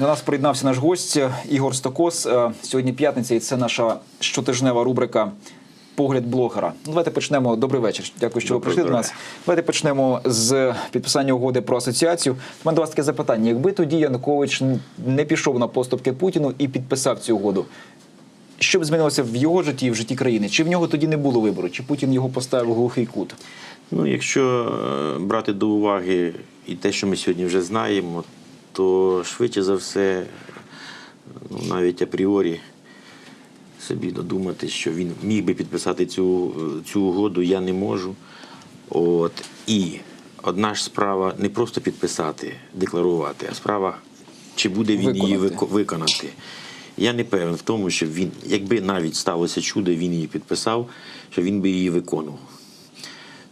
До нас приєднався наш гость Ігор Стокос. Е, Сьогодні п'ятниця, і це наша щотижнева рубрика Погляд блогера. Ну, давайте почнемо. Добрий вечір. Дякую, що ви прийшли до нас. Давайте почнемо з підписання угоди про асоціацію. У мене до вас таке запитання: якби тоді Янукович не пішов на поступки Путіну і підписав цю угоду, що б змінилося в його житті і в житті країни? Чи в нього тоді не було вибору? Чи Путін його поставив у глухий кут? Ну, якщо е, брати до уваги і те, що ми сьогодні вже знаємо, то швидше за все, ну, навіть апріорі собі додумати, що він міг би підписати цю, цю угоду, я не можу. От. І одна ж справа не просто підписати, декларувати, а справа, чи буде він її Виконати. вико- виконати. Я не певен в тому, що він, якби навіть сталося чудо, він її підписав, що він би її виконував.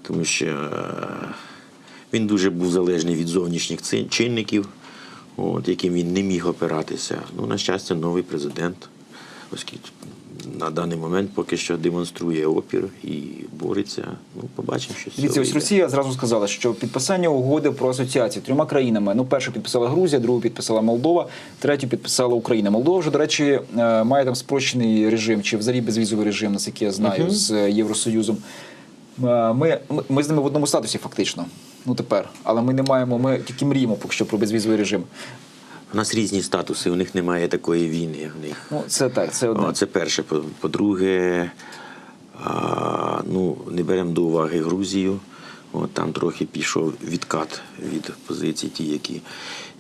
Тому що е, він дуже був залежний від зовнішніх чинників, от, яким він не міг опиратися. Ну, на щастя, новий президент, оскільки на даний момент поки що демонструє опір і бореться. Ну, побачимо, що з Дивіться, ось. Росія зразу сказала, що підписання угоди про асоціацію трьома країнами. Ну, першу підписала Грузія, другу підписала Молдова, третю підписала Україна. Молдова вже, до речі, е, має там спрощений режим чи взагалі безвізовий режим, наскільки я знаю, з е, Євросоюзом. Е, Ми, ми, ми з ними в одному статусі, фактично. Ну тепер, але ми не маємо. Ми тільки мріємо поки що про безвізовий режим. У нас різні статуси, у них немає такої війни. У них Ну це так, це одне. О, це перше. По- По-друге, а, ну, не беремо до уваги Грузію. От, там трохи пішов відкат від позицій, ті, які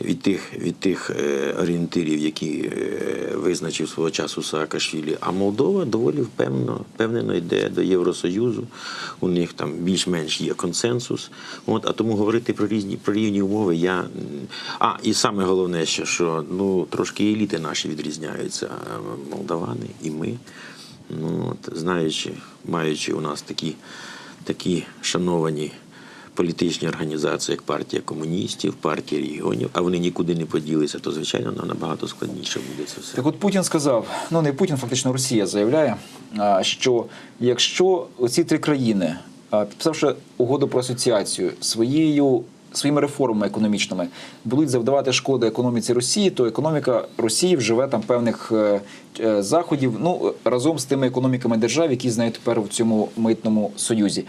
від тих, від тих е, орієнтирів, які е, визначив свого часу Саакашвілі. А Молдова доволі впевнено, впевнено йде до Євросоюзу. У них там більш-менш є консенсус. От, а тому говорити про різні про рівні умови я. А, і саме головне, ще, що ну, трошки еліти наші відрізняються. е, Молдавани і ми. Ну, от, знаючи, маючи у нас такі, такі шановані політичні організації, як партія комуністів, партія регіонів, а вони нікуди не поділися, то звичайно нам набагато складніше буде це все. Так от Путін сказав, ну не Путін, фактично Росія заявляє, що якщо оці три країни, підписавши угоду про асоціацію своєю. Своїми реформами економічними будуть завдавати шкоди економіці Росії, то економіка Росії вживе там певних е, е, заходів ну разом з тими економіками держав, які знають тепер в цьому митному союзі.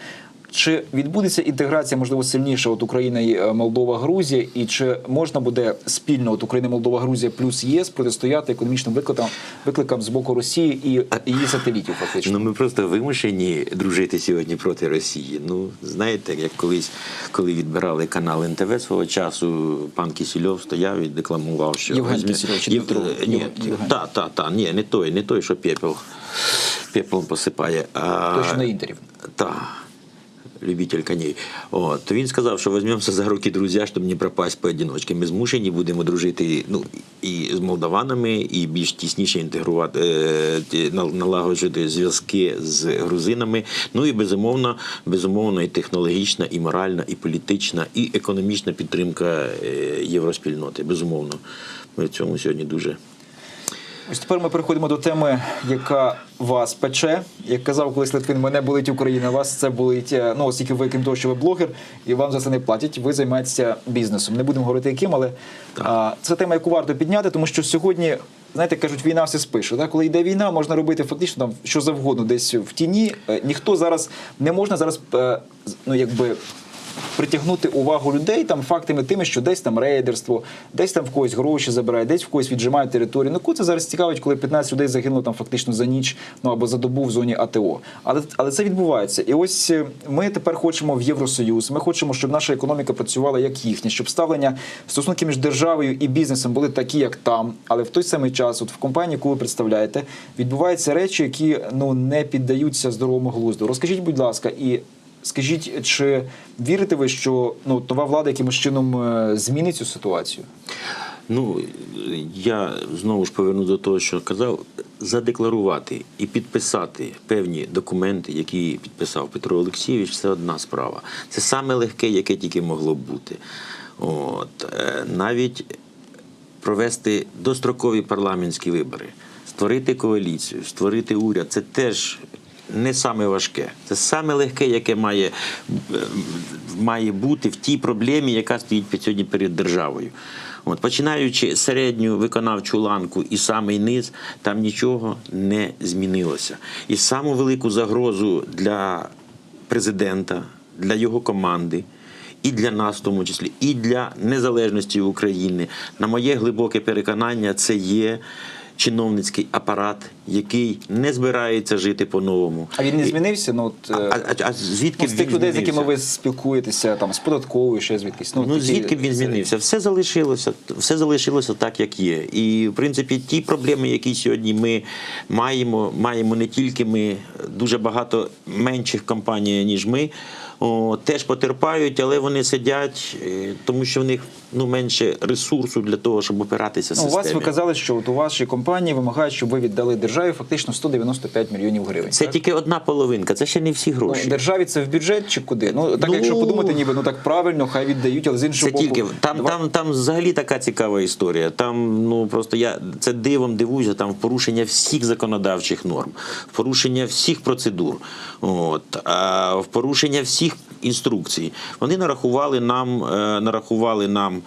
Чи відбудеться інтеграція, можливо, сильніше от Україна, і, е, Молдова, Грузія, і чи можна буде спільно от Україна, Молдова, Грузія плюс ЄС протистояти економічним викликам, викликам з боку Росії і її сателітів, фактично? Ну, ми просто вимушені дружити сьогодні проти Росії. Ну, знаєте, як колись, коли відбирали канал НТВ свого часу, пан Кісільов стояв і декламував, що Євген Кісільов чи Єв- е, Ні, та, та, та, ні, не той, не той, що пепел. Пеплом посипає. А... На інтерв'ю. Так. Любитель коней. От. Він сказав, що візьмемося за руки друзі, щоб не пропасть поодиночки. Ми змушені будемо дружити ну, і з молдаванами, і більш тісніше інтегрувати, е, на- налагоджувати зв'язки з грузинами. Ну і безумовно, безумовно, і технологічна, і моральна, і політична, і економічна підтримка е, євроспільноти. Безумовно. Ми в цьому сьогодні дуже. Ось тепер ми переходимо до теми, яка вас пече. Як казав колись Литвин, мене болить Україна, вас це болить. е, Ну, оскільки ви крім того, що ви блогер, і вам за це не платять, ви займаєтеся бізнесом. Не будемо говорити яким, але а, це тема, яку варто підняти, тому що сьогодні. Знаєте, кажуть, війна все спише. Так? Коли йде війна, можна робити фактично там що завгодно, десь в тіні. Е, Ніхто зараз не можна зараз е, ну якби притягнути увагу людей там фактами тими, що десь там рейдерство, десь там в когось гроші забирають, десь в когось віджимають територію. Ну кого це зараз цікавить, коли 15 людей загинуло там фактично за ніч, ну або за добу в зоні АТО. Але але це відбувається. І ось е, ми тепер хочемо в Євросоюз. Ми хочемо, щоб наша економіка працювала як їхня, щоб ставлення стосунки між державою і бізнесом були такі, як там. Але в той самий час, от в компанії, яку ви представляєте, відбуваються речі, які ну не піддаються здоровому глузду. Розкажіть, будь ласка, і Скажіть, чи вірите ви, що ну нова влада якимось чином е, змінить цю ситуацію? Ну, я знову ж поверну до того, що казав, задекларувати і підписати певні документи, які підписав Петро Олексійович, це одна справа. Це саме легке, яке тільки могло б бути. От, е, навіть провести дострокові парламентські вибори, створити коаліцію, створити уряд це теж не саме важке. Це саме легке, яке має, е, має бути в тій проблемі, яка стоїть сьогодні перед державою. От, починаючи середню виконавчу ланку і самий низ, там нічого не змінилося. І саму велику загрозу для президента, для його команди. І для нас, в тому числі, і для незалежності України, на моє глибоке переконання, це є чиновницький апарат, який не збирається жити по-новому. А він не змінився? Ну, от, А, е, а, а звідки ну, з тих він людей, з якими ви спілкуєтеся, там, з податковою, ще звідкись. Ну, такі- звідки б він змінився? Все залишилося, все залишилося так, як є. І в принципі, ті проблеми, які сьогодні ми маємо, маємо не тільки ми, дуже багато менших компаній, ніж ми. О, теж потерпають, але вони сидять, е, тому що в них ну менше ресурсу для того, щоб опиратися Ну, у вас ви казали, що от у вашій компанії вимагають, щоб ви віддали державі фактично 195 мільйонів гривень. Це так? тільки одна половинка, це ще не всі Ну, гроші. державі це в бюджет чи куди? Ну так Ну, якщо подумати, ніби ну так правильно, хай віддають, але з іншого Це боку, тільки там, два- там, там взагалі така цікава історія. Там ну просто я це дивом дивуюся. Там в порушення всіх законодавчих норм, в порушення всіх процедур, от а в порушення всіх інструкцій. Вони нарахували нам, е, нарахували нам.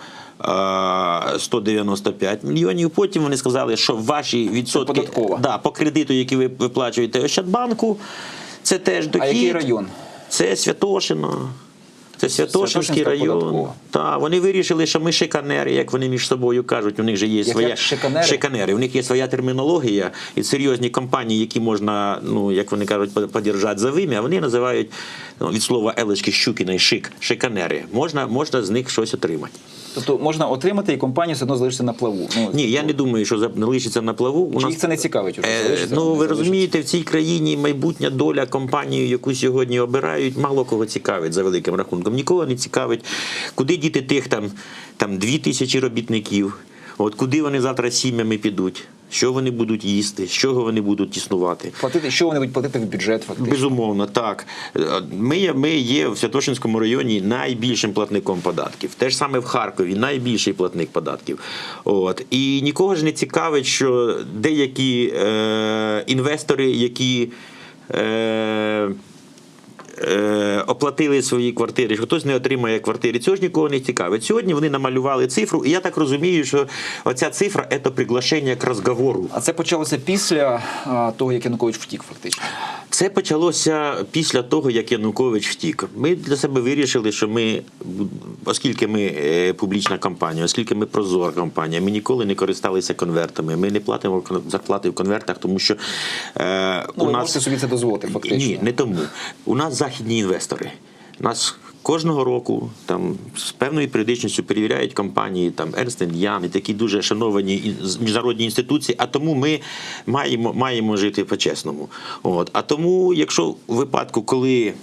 е, 195 мільйонів. Потім вони сказали, що ваші відсотки да, по кредиту, які ви виплачуєте Ощадбанку, це теж дохід. А який район? Це Святошино. Це Святошинський район. Та, вони вирішили, що ми шиканери, як вони між собою кажуть. У них же є Як- своя як шиканери? шиканери. У них є своя термінологія і серйозні компанії, які можна, ну як вони кажуть, по- подержати за вим'я. Вони називають ну, від слова Елечки Щукіна і шик, шиканери. Можна, можна з них щось отримати. Тобто можна отримати і компанія все одно залишиться на плаву. Ну, Ні, я не думаю, що залишиться на плаву. У Чи нас їх це не цікавить? уже? Е, Ну, ви розумієте, в цій країні майбутня доля компанії, яку сьогодні обирають, мало кого цікавить за великим рахунком. Нікого не цікавить, куди діти тих там, там дві тисячі робітників, от куди вони завтра сім'ями підуть, що вони будуть їсти, з чого вони будуть існувати. Платити, що вони будуть платити в бюджет фактично? Безумовно, так. Е, Ми, є- ми є в Святошинському районі найбільшим платником податків. Те ж саме в Харкові найбільший платник податків. От. І нікого ж не цікавить, що деякі е, інвестори, які. Е, е, оплатили свої квартири, що хтось не отримає квартири. Цього ж нікого не цікавить. Сьогодні вони намалювали цифру, і я так розумію, що оця цифра це приглашення к розговору. А це почалося після а, того, як Янукович втік, фактично. Це почалося після того, як Янукович втік. Ми для себе вирішили, що ми, оскільки ми е, публічна компанія, оскільки ми прозора компанія, ми ніколи не користалися конвертами. Ми не платимо зарплати в конвертах, тому що е, Ну, у ви нас собі це дозволити, фактично. ні, не тому. У нас західні інвестори. Нас кожного року там з певною періодичністю перевіряють компанії, там Ernst Young і такі дуже шановані міжнародні інституції. А тому ми маємо, маємо жити по-чесному. От. А тому, якщо у випадку, коли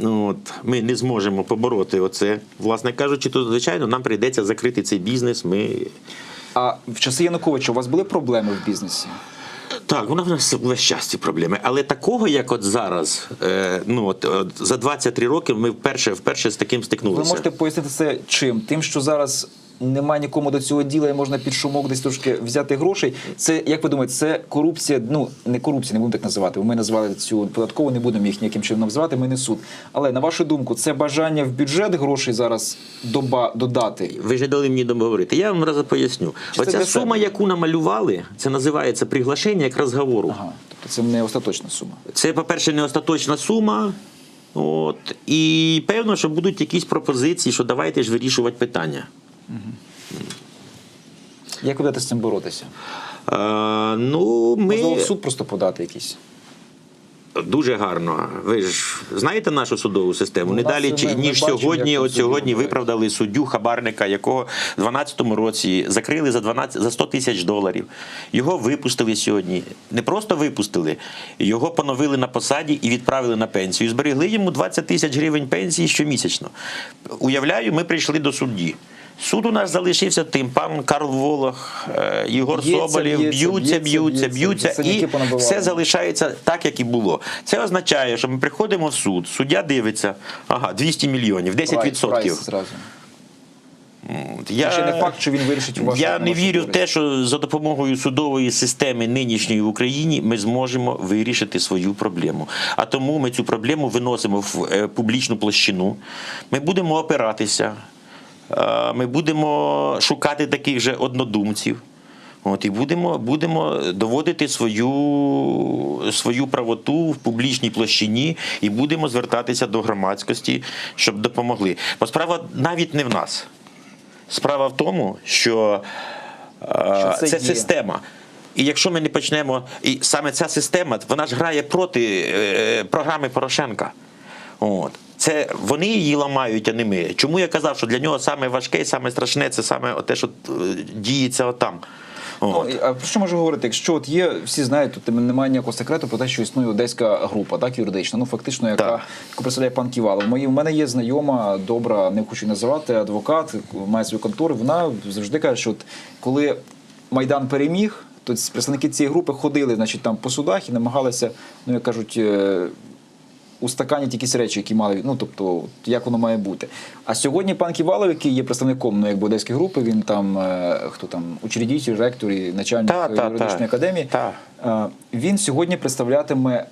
Ну, от, ми не зможемо побороти оце, власне кажучи, то звичайно нам прийдеться закрити цей бізнес. Ми А в часи Януковича у вас були проблеми в бізнесі? Так, у нас весь час ці проблеми. Але такого, як от зараз, е, ну от, от за 23 роки ми вперше, вперше з таким стикнулися. Ви можете пояснити це чим? Тим, що зараз немає нікому до цього діла, і можна під шумок десь трошки взяти грошей. Це як ви думаєте, це корупція? Ну не корупція, не будемо так називати. Ми назвали цю податкову, не будемо їх ніяким чином називати. Ми не суд. Але на вашу думку, це бажання в бюджет грошей зараз доба додати. Ви ж дали мені договорити. Я вам раз поясню. Чи Оця сума, себе? яку намалювали, це називається приглашення к розговору. Ага, тобто це не остаточна сума. Це, по-перше, не остаточна сума. От, і певно, що будуть якісь пропозиції, що давайте ж вирішувати питання. Як ви будете з цим боротися? Е, ну, ми... Можливо, в суд просто подати якийсь. Дуже гарно. Ви ж знаєте нашу судову систему? Не далі чи- ніж сьогодні. От сьогодні виправдали суддю хабарника, якого в 12-му році закрили за 12, за 100 тисяч доларів. Його випустили сьогодні. Не просто випустили, його поновили на посаді і відправили на пенсію. Зберегли йому 20 тисяч гривень пенсії щомісячно. Уявляю, ми прийшли до судді. Суд у нас залишився тим, пан Карл Волох, е, Єгор Соболєв, б'ються, б'ються, б'ються, і все залишається так, як і було. Це означає, що ми приходимо в суд, суддя дивиться, ага, 200 мільйонів, 10%. Прайс, прайс Я, Ще не факт, що він вирішить у Я не вірю в те, що за допомогою судової системи нинішньої в Україні ми зможемо вирішити свою проблему. А тому ми цю проблему виносимо в е, публічну площину. Ми будемо опиратися. Е, ми будемо шукати таких же однодумців. От, і будемо, будемо доводити свою, свою правоту в публічній площині і будемо звертатися до громадськості, щоб допомогли. Бо справа навіть не в нас. Справа в тому, що, е, Що це це, система. І якщо ми не почнемо, і саме ця система, вона ж грає проти е, програми Порошенка. От. Це вони її ламають, а не ми. Чому я казав, що для нього саме важке і саме страшне це саме те, що е, діється отам. Ну, а про що можу говорити? Якщо от є, всі знають, тут немає ніякого секрету про те, що існує одеська група, так юридична, ну фактично, яка Так. яку представляє пан Ківалов. Мої в мене є знайома, добра, не хочу називати, адвокат, має свою контору. Вона завжди каже, що от коли майдан переміг, то представники цієї групи ходили, значить, там по судах і намагалися, ну як кажуть. Устаканять якісь речі, які мали, ну тобто, як воно має бути. А сьогодні пан Ківалов, який є представником ну, якби одеської групи, він там е, хто там учредитель, ректор і начальник Та, юридичної та. академії. Та. Е, Він сьогодні представлятиме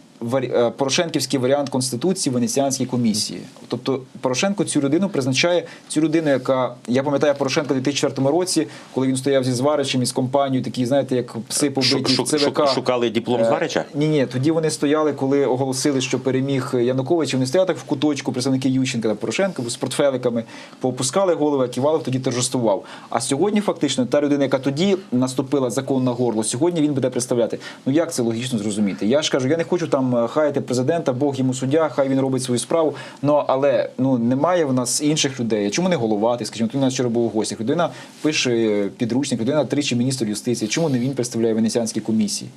Порошенківський варіант конституції Венеціанській комісії. Тобто Порошенко цю людину призначає цю людину, яка я пам'ятаю Порошенко у 2004 році, коли він стояв зі зваричем із компанією, такі знаєте, як пси побиті Шук- в ЦВК. шукали диплом Е, Зварича? Ні, ні, тоді вони стояли, коли оголосили, що переміг Янукович. Вони стояли так в куточку, представники Ющенка та Порошенка з портфеликами, поопускали голови, а Ківалов тоді торжествував. А сьогодні, фактично, та людина, яка тоді наступила закон на горло, сьогодні він буде представляти. Ну як це логічно зрозуміти? Я ж кажу, я не хочу там е, хаяти президента, Бог йому суддя, хай він робить свою справу. Ну але ну немає в нас інших людей. Чому не головати? Скажімо, у нас вчора був у гостях. Людина пише е, підручник, людина тричі міністр юстиції. Чому не він представляє венеціанські комісії?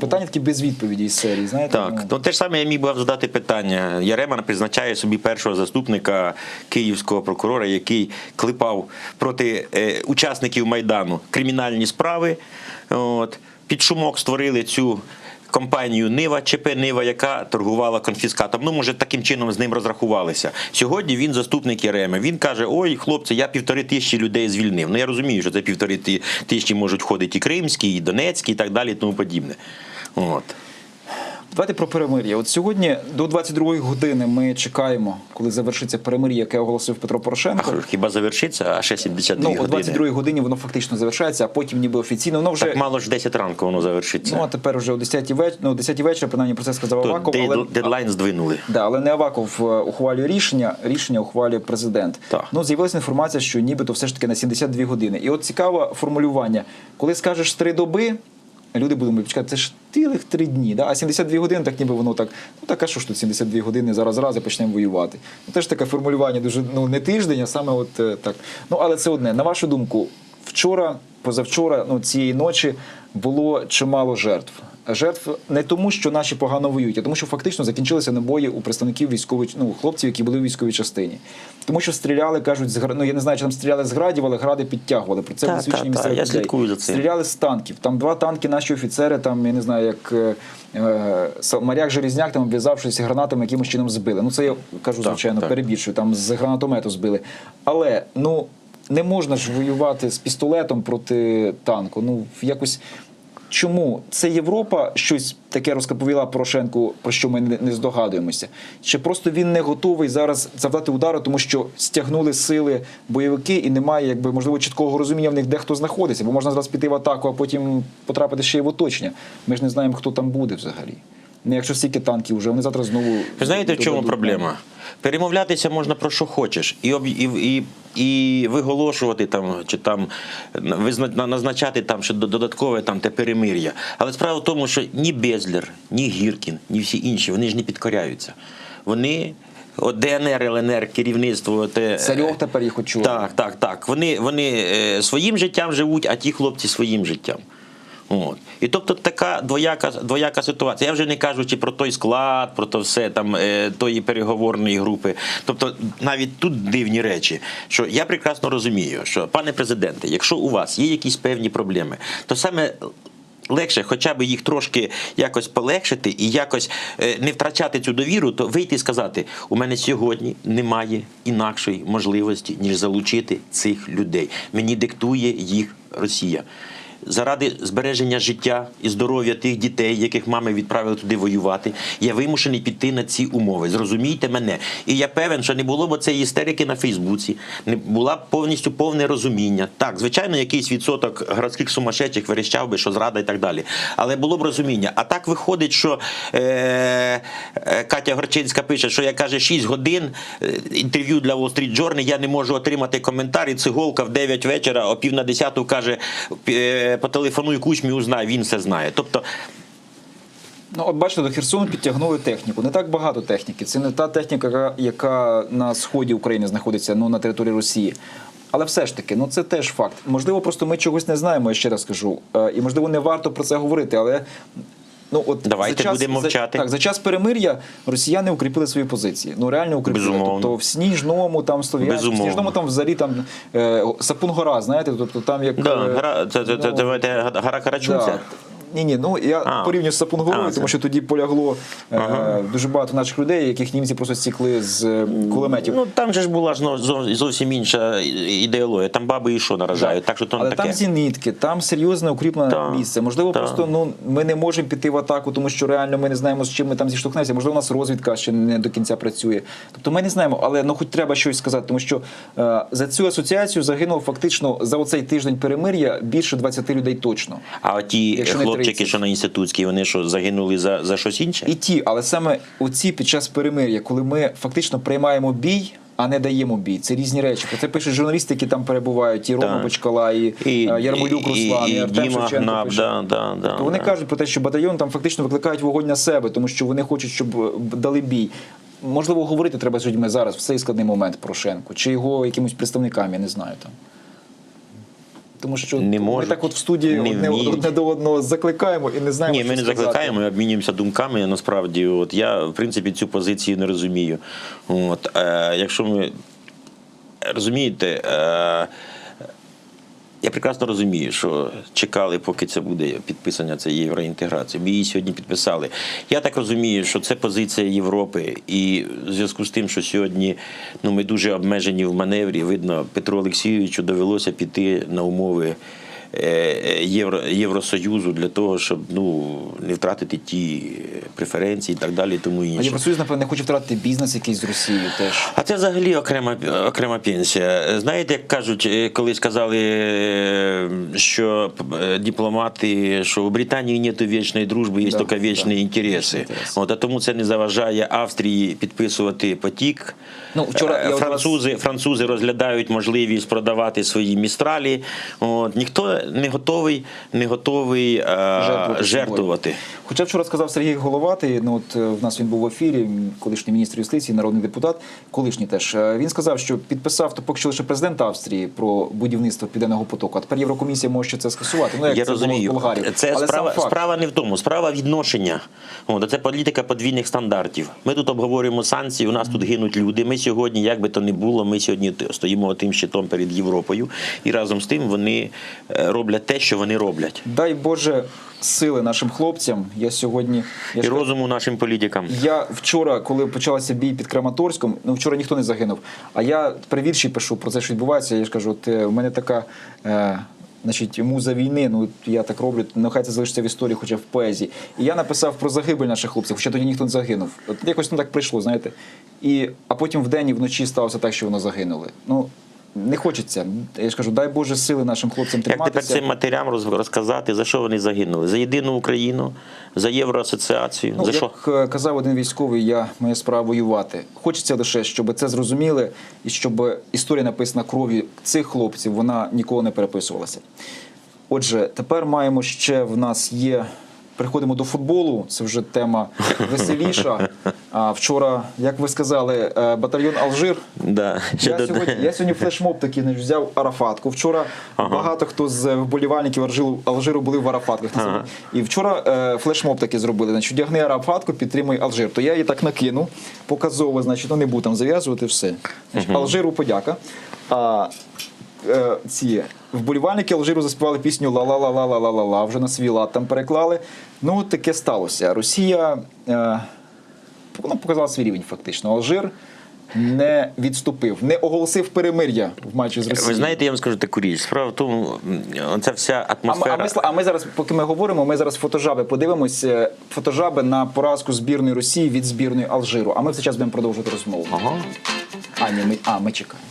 Питання такі без відповіді із серії. Знаєте, Так, ну, ну те ж саме я міг би задати питання. Яреман призначає собі першого заступника київського прокурора, який клепав проти е, учасників майдану кримінальні справи. От під шумок створили цю. Компанію Нива ЧП Нива, яка торгувала конфіскатом. Ну, може, таким чином з ним розрахувалися. Сьогодні він заступник Єреми. Він каже: Ой, хлопці, я півтори тисячі людей звільнив. Ну я розумію, що це півтори тисячі можуть ходити і кримські, і донецькі, і так далі, і тому подібне. От. Давайте про перемир'я. От сьогодні до 22-ї години ми чекаємо, коли завершиться перемир'я, яке оголосив Петро А Порошенко. хіба завершиться, а ще 72 Ну, о 22-й годині воно фактично завершається, а потім ніби офіційно. Воно вже Так мало ж 10 ранку воно завершиться. ну а тепер вже о 10-й вечора, ну, о 10-й вечора, принаймні про це сказав То Аваков. Але, дедлайн здвинули. Да, але не Аваков е, ухвалює рішення, рішення ухвалює президент. Так. Ну, з'явилася інформація, що нібито все ж таки на 72 години. І от цікаве формулювання. Коли скажеш три доби, люди будуть чекати, це ж цілих три дні. Да? А 72 години, так ніби воно так, ну так, а що ж тут 72 години, зараз раз і почнемо воювати. Ну, теж таке формулювання дуже ну, не тиждень, а саме от е, так. Ну, але це одне. На вашу думку, вчора, позавчора, ну, цієї ночі було чимало жертв. Жертв не тому, що наші погано воюють, а тому, що фактично закінчилися набої у представників військової ну, хлопців, які були в військовій частині. Тому що стріляли, кажуть, з ну я не знаю, чи там стріляли з градів, але гради підтягували. Про це Та, та, та, я слідкую за цим. Стріляли з танків. Там два танки, наші офіцери, там я не знаю, як е, е, моряк Желізняк, там обв'язавшись гранатами, якимось чином збили. Ну це я кажу, звичайно, перебільшую. Там з гранатомету збили. Але ну не можна ж воювати з пістолетом проти танку. Ну якось. Чому це Європа щось таке розповіла Порошенку, про що ми не здогадуємося? Чи просто він не готовий зараз завдати удару, тому що стягнули сили бойовики, і немає якби можливо чіткого розуміння в них, де хто знаходиться, бо можна зараз піти в атаку, а потім потрапити ще й в оточення. Ми ж не знаємо, хто там буде взагалі. Ну, якщо стільки танків вже, вони завтра знову Ви знаєте, в чому проблема? Перемовлятися можна про що хочеш, і об- і, і, і виголошувати там чи там назначати там що додаткове там те перемир'я. Але справа в тому, що ні Безлер, ні Гіркін, ні всі інші вони ж не підкоряються. Вони. ДНР, ЛНР, керівництво те Царьов тепер їх очолює. Так, так, так. Вони, вони е, своїм життям живуть, а ті хлопці своїм життям. От. І тобто така двояка, двояка ситуація. Я вже не кажучи про той склад, про то все там е, тої переговорної групи. Тобто навіть тут дивні речі. Що я прекрасно розумію, що пане президенте, якщо у вас є якісь певні проблеми, то саме. Легше, хоча б їх трошки якось полегшити і якось е, не втрачати цю довіру, то вийти і сказати: у мене сьогодні немає інакшої можливості, ніж залучити цих людей. Мені диктує їх Росія. Заради збереження життя і здоров'я тих дітей, яких мами відправили туди воювати, я вимушений піти на ці умови. Зрозумійте мене. І я певен, що не було б цієї істерики на Фейсбуці, не була б повністю повне розуміння. Так, звичайно, якийсь відсоток городських сумасшедших верещав би, що зрада і так далі. Але було б розуміння. А так виходить, що е, е, Катя Горчинська пише, що я каже 6 годин е, інтерв'ю для Wall Street Journal, я не можу отримати коментар, і циголка в 9 вечора, о пів на 10 каже, е, потелефонуй кучмі, узнай, він все знає. Тобто, Ну, от бачите, до Херсону підтягнули техніку. Не так багато техніки. Це не та техніка, яка- на сході України знаходиться, ну на території Росії. Але все ж таки, ну це теж факт. Можливо, просто ми чогось не знаємо, я ще раз скажу. Е, І можливо, не варто про це говорити, але. Ну, от Давайте за час, будемо мовчати. За, так, за час перемир'я росіяни укріпили свої позиції. Ну реально укріпили. Безумовно. Тобто в Сніжному, там Слов'янську, в Сніжному там взагалі там е, Сапун гора, знаєте, тобто там як. да, е, ну, це, це, це, це, давайте гара Карачунця. Да. Ні, ні, ну я А. порівнюю з Сапунгорою, А, тому що тоді полягло е, дуже багато наших людей, яких німці просто стікли з е, кулеметів. Ну там же ж була ж ну, зовсім інша ідеологія. Там баби і що наражають. Так що то Але таке. там зенітки, там серйозне укріплене Так, місце. Можливо, так. просто ну ми не можемо піти в атаку, тому що реально ми не знаємо, з чим ми там зіштовхнемося. Можливо, у нас розвідка ще не до кінця працює. Тобто ми не знаємо, але ну хоч треба щось сказати, тому що е, за цю асоціацію загинуло фактично за оцей тиждень перемир'я більше 20 людей точно. А ті Якщо 30. що на інститутській, вони що загинули за, за щось інше? І ті, але саме оці під час перемир'я, коли ми фактично приймаємо бій. А не даємо бій. Це різні речі. Про це пишуть журналісти, які там перебувають, і Рома. Бочкала, і, І, е, Ярмолюк Руслан, і, і, і Артем Діма Шевченко. Да, да, да, То вони да. кажуть про те, що батальйон там фактично викликають вогонь на себе, тому що вони хочуть, щоб е, дали бій. Можливо, говорити треба з людьми зараз в цей складний момент Порошенку, чи його якимось представникам, я не знаю там. Тому що Не ми так от в студії не одне, одне до одного закликаємо і не знаємо. Ні, ми що не сказати. закликаємо, ми обмінюємося думками. Насправді, от я в принципі цю позицію не розумію. От е, якщо ми розумієте, е, я прекрасно розумію, що чекали, поки це буде підписання цієї євроінтеграції. Ми її сьогодні підписали. Я так розумію, що це позиція Європи, і в зв'язку з тим, що сьогодні ну, ми дуже обмежені в маневрі, видно, Петру Олексійовичу довелося піти на умови. Е, Євро, Євросоюзу для того, щоб ну не втратити ті преференції і так далі, тому А інше. Євросоюз, напевно, не хоче втратити бізнес якийсь з Росією теж. А це взагалі окрема, окрема пенсія. Знаєте, як кажуть, е, колись казали, е, що е, дипломати, що у Британії немає вічної дружби, є Да, тільки вічні да. інтереси. От, а тому це не заважає Австрії підписувати потік. Ну, вчора Е, французи, французи розглядають можливість продавати свої містралі. От, ніхто не готовий, не готовий е, Жертвувати жертвувати. Хоча вчора сказав Сергій Головатий, ну от е, в нас він був в ефірі, колишній міністр юстиції, народний депутат, колишній теж. е, Він сказав, що підписав то поки що лише президент Австрії про будівництво південного потоку. А тепер Єврокомісія може це скасувати. Ну як Я це було розумію. в Болгарії. Це Але справа, справа не в тому, справа відношення. От, це політика подвійних стандартів. Ми тут обговорюємо санкції, у нас тут гинуть люди. Ми сьогодні, як би то не було, ми сьогодні стоїмо тим щитом перед Європою, і разом з тим вони роблять те, що вони роблять. Дай Боже сили нашим хлопцям. Я сьогодні я І ж розуму нашим політикам. Я вчора, коли почався бій під Краматорськом, ну вчора ніхто не загинув. А я при вірші пишу про це, що відбувається. Я ж кажу, от е, у мене така. Е, Значить, муза війни, ну я так роблю, нехай це залишиться в історії, хоча в поезії. І я написав про загибель наших хлопців, хоча тоді ніхто не загинув. От якось ну так прийшло, знаєте. І, а потім вдень і вночі сталося так, що вони загинули. Ну не хочеться. Я ж кажу, дай Боже сили нашим хлопцям Як тепер цим матерям розказати, за що вони загинули? За єдину Україну, за Євроасоціацію, Ну, за як е, казав один військовий, я моя справа воювати. Хочеться лише, щоб це зрозуміли, і щоб історія написана кров'ю цих хлопців, вона ніколи не переписувалася. Отже, тепер маємо ще в нас є. Переходимо до футболу. Це вже тема веселіша. А вчора, як ви сказали, е, батальйон Алжир. Да. Я сьогодні, я сьогодні флешмоб такий не взяв Арафатку. Вчора багато хто з вболівальників Алжиру, Алжиру були в Арафатках. Ага. І вчора е, флешмоб такий зробили. Значить, одягни Арафатку, підтримуй Алжир. То я її так накинув, показово, значить, ну не буду там зав'язувати все. Значить, Алжиру подяка. А е, ці вболівальники Алжиру заспівали пісню Ла-ла-ла-ла-ла-ла-ла, вже на свій лад там переклали. Ну, таке сталося. Росія. Е, вона показала свій рівень фактично. Алжир не відступив, не оголосив перемир'я в матчі з Росією. Ви знаєте, я вам скажу таку річ. Справа в тому, м, оця вся А атмосфера. а, ми, Сла- а ми зараз, поки ми говоримо, ми зараз фотожаби подивимось. е, Фотожаби на поразку збірної Росії від збірної Алжиру. А ми в цей час будемо продовжувати розмову. Ага. А, ні, ми, а, ми чекаємо.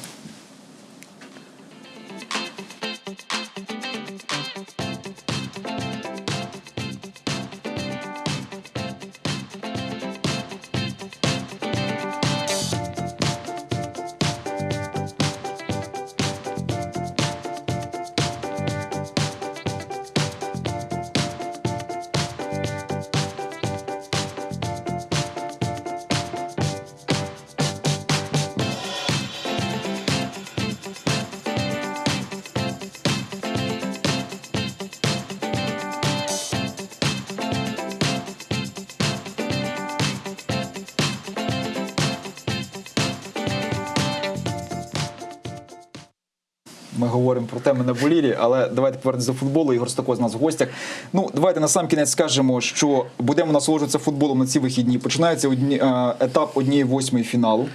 Говоримо про теми на болірі, але давайте повернемося до футболу. Ігор Стако з нас в гостях. Ну, давайте на сам кінець скажемо, що будемо насолоджуватися футболом на ці вихідні. Починається одні, е, етап однієї восьмої фіналу.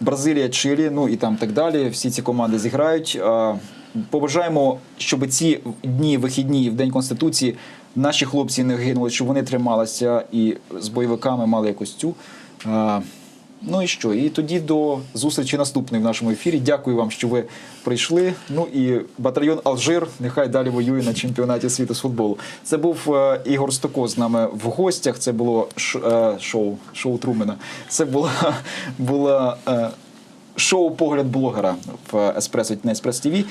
Бразилія, Чилі, ну і там так далі. Всі ці команди зіграють. Е, Побажаємо, щоб ці дні вихідні в День Конституції наші хлопці не гинули, щоб вони трималися і з бойовиками мали якось цю. Ну і що? І тоді до зустрічі наступної в нашому ефірі. Дякую вам, що ви прийшли. Ну і батальйон Алжир нехай далі воює на чемпіонаті світу з футболу. Це був е, Ігор Стоко з нами в гостях. Це було е, шоу, шоу Трумена. Це була, була е, шоу Погляд блогера в Еспресо на Еспрес ТВ.